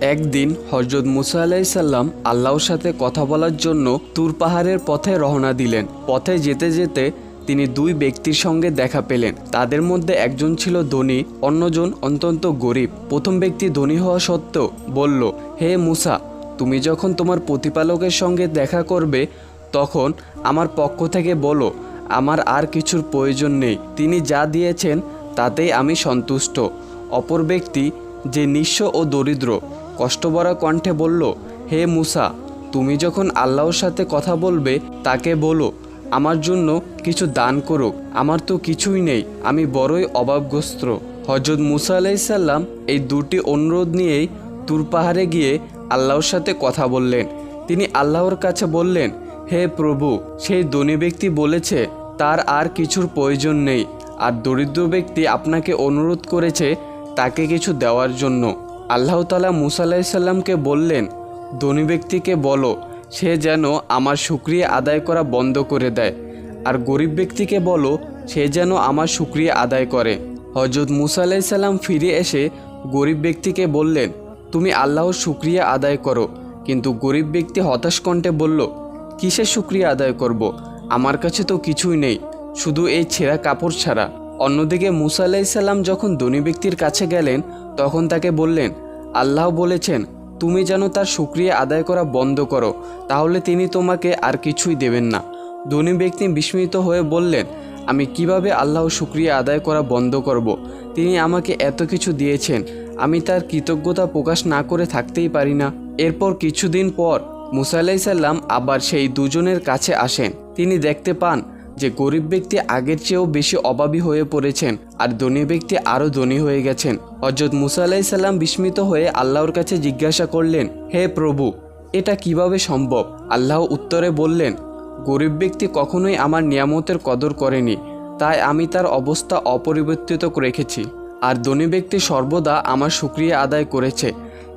একদিন হজরত মুসা আলাইসাল্লাম আল্লাহর সাথে কথা বলার জন্য তুর পাহাড়ের পথে রওনা দিলেন। পথে যেতে যেতে তিনি দুই ব্যক্তির সঙ্গে দেখা পেলেন। তাদের মধ্যে একজন ছিল ধনী, অন্যজন অত্যন্ত গরিব। প্রথম ব্যক্তি ধনী হওয়া সত্ত্বেও বলল, হে মুসা, তুমি যখন তোমার প্রতিপালকের সঙ্গে দেখা করবে, তখন আমার পক্ষ থেকে বলো, আমার আর কিছুর প্রয়োজন নেই। তিনি যা দিয়েছেন, তাতেই আমি সন্তুষ্ট। অপর ব্যক্তি যে নিঃস্ব ও দরিদ্র কষ্টবরা কণ্ঠে বলল, হে মুসা, তুমি যখন আল্লাহর সাথে কথা বলবে, তাকে বলো, আমার জন্য কিছু দান করুক, আমার তো কিছুই নেই, আমি বড়ই অভাবগ্রস্ত। হজরত মুসা আলাইসাল্লাম এই দুটি অনুরোধ নিয়েই তুর পাহাড়ে গিয়ে আল্লাহর সাথে কথা বললেন। তিনি আল্লাহর কাছে বললেন, হে প্রভু, সেই ধনী ব্যক্তি বলেছে, তার আর কিছুর প্রয়োজন নেই, আর দরিদ্র ব্যক্তি আপনাকে অনুরোধ করেছে তাকে কিছু দেওয়ার জন্য। আল্লাহ তালা মুসা আলাইসাল্লামকে বললেন, ধনী ব্যক্তিকে বলো, সে যেন আমার সুক্রিয়া আদায় করা বন্ধ করে দেয়। আর গরিব ব্যক্তিকে বলো, সে যেন আমার সুক্রিয়া আদায় করে। হজরত মুসা আলাইসাল্লাম ফিরে এসে গরিব ব্যক্তিকে বললেন, তুমি আল্লাহর সুক্রিয়া আদায় করো। কিন্তু গরিব ব্যক্তি হতাশ কণ্ঠে বলল, কিসের সুক্রিয়া আদায় করব। আমার কাছে তো কিছুই নেই, শুধু এই ছেঁড়া কাপড় ছাড়া। অন্যদিকে মুসা আলাইসাল্লাম যখন ধনী ব্যক্তির কাছে গেলেন, তখন তাকে বললেন, আল্লাহ বলেছেন, তুমি যেন তার সুক্রিয়া আদায় করা বন্ধ করো, তাহলে তিনি তোমাকে আর কিছুই দেবেন না। ধনী ব্যক্তি বিস্মিত হয়ে বললেন, আমি কীভাবে আল্লাহ শুক্রিয়া আদায় করা বন্ধ করব। তিনি আমাকে এত কিছু দিয়েছেন, আমি তার কৃতজ্ঞতা প্রকাশ না করে থাকতেই পারি না। এরপর কিছুদিন পর মুসা আলাইসাল্লাম আবার সেই দুজনের কাছে আসেন। তিনি দেখতে পান যে গরিব ব্যক্তি আগের চেয়েও বেশি অভাবী হয়ে পড়েছেন আর ধনী ব্যক্তি আরও ধনী হয়ে গেছেন। হজরত মুসা আলাইসাল্লাম বিস্মিত হয়ে আল্লাহর কাছে জিজ্ঞাসা করলেন, হে প্রভু, এটা কীভাবে সম্ভব? আল্লাহ উত্তরে বললেন, গরিব ব্যক্তি কখনোই আমার নিয়ামতের কদর করেনি, তাই আমি তার অবস্থা অপরিবর্তিত রেখেছি। আর ধনী ব্যক্তি সর্বদা আমার সুক্রিয়া আদায় করেছে,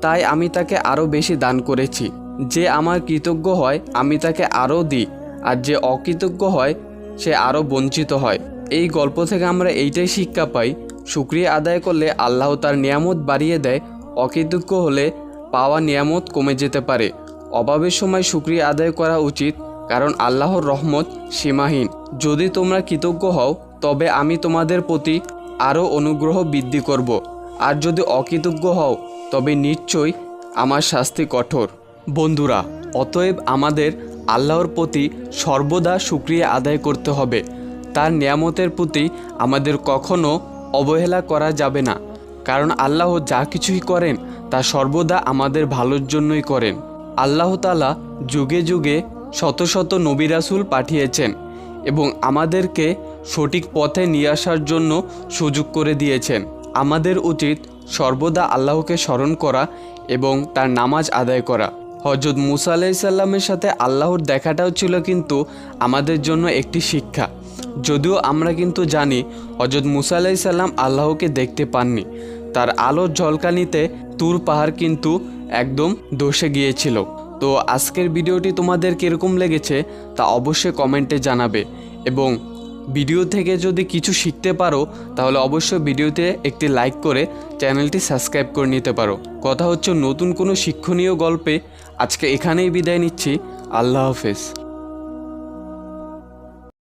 তাই আমি তাকে আরও বেশি দান করেছি। যে আমার কৃতজ্ঞ হয়, আমি তাকে আরও দিই, আর যে অকৃতজ্ঞ হয় সে আরও বঞ্চিত হয়। এই গল্প থেকে আমরা এইটাই শিক্ষা পাই, সুক্রিয়া আদায় করলে আল্লাহ তার নিয়ামত বাড়িয়ে দেয়, অকৃতজ্ঞ হলে পাওয়া নিয়ামত কমে যেতে পারে। অভাবের সময় সুক্রিয়া আদায় করা উচিত, কারণ আল্লাহর রহমত সীমাহীন। যদি তোমরা কৃতজ্ঞ হও, তবে আমি তোমাদের প্রতি আরও অনুগ্রহ বৃদ্ধি করব। আর যদি অকৃতজ্ঞ হও, তবে নিশ্চয়ই আমার শাস্তি কঠোর। বন্ধুরা, অতএব আমাদের আল্লাহর প্রতি সর্বদা সুক্রিয়া আদায় করতে হবে। তার নিয়ামতের প্রতি আমাদের কখনো অবহেলা করা যাবে না, কারণ আল্লাহ যা কিছুই করেন, তা সর্বদা আমাদের ভালোর জন্যই করেন। আল্লাহ তালা যুগে যুগে শত শত নবিরাসুল পাঠিয়েছেন এবং আমাদেরকে সঠিক পথে নিয়ে আসার জন্য সুযোগ করে দিয়েছেন। আমাদের উচিত সর্বদা আল্লাহকে স্মরণ করা এবং তার নামাজ আদায় করা। হজরত মুসা আলাইসাল্লামের সাথে আল্লাহর দেখাটাও ছিল কিন্তু আমাদের জন্য একটি শিক্ষা। যদিও আমরা কিন্তু জানি হজরত মুসা আলাইসাল্লাম আল্লাহকে দেখতে পাননি। তার আলোর ঝলকানিতে তুর পাহাড় কিন্তু একদম দোষে গিয়েছিল। তো আজকের ভিডিওটি তোমাদের কীরকম লেগেছে তা অবশ্যই কমেন্টে জানাবে এবং ভিডিও থেকে যদি কিছু শিখতে পারো, তাহলে অবশ্যই ভিডিওতে একটি লাইক করে চ্যানেলটি সাবস্ক্রাইব করে নিতে পারো। কথা হচ্ছে নতুন কোনো শিক্ষণীয় গল্পে। আজকে এখানেই বিদায় নিচ্ছি। আল্লাহ হাফেজ।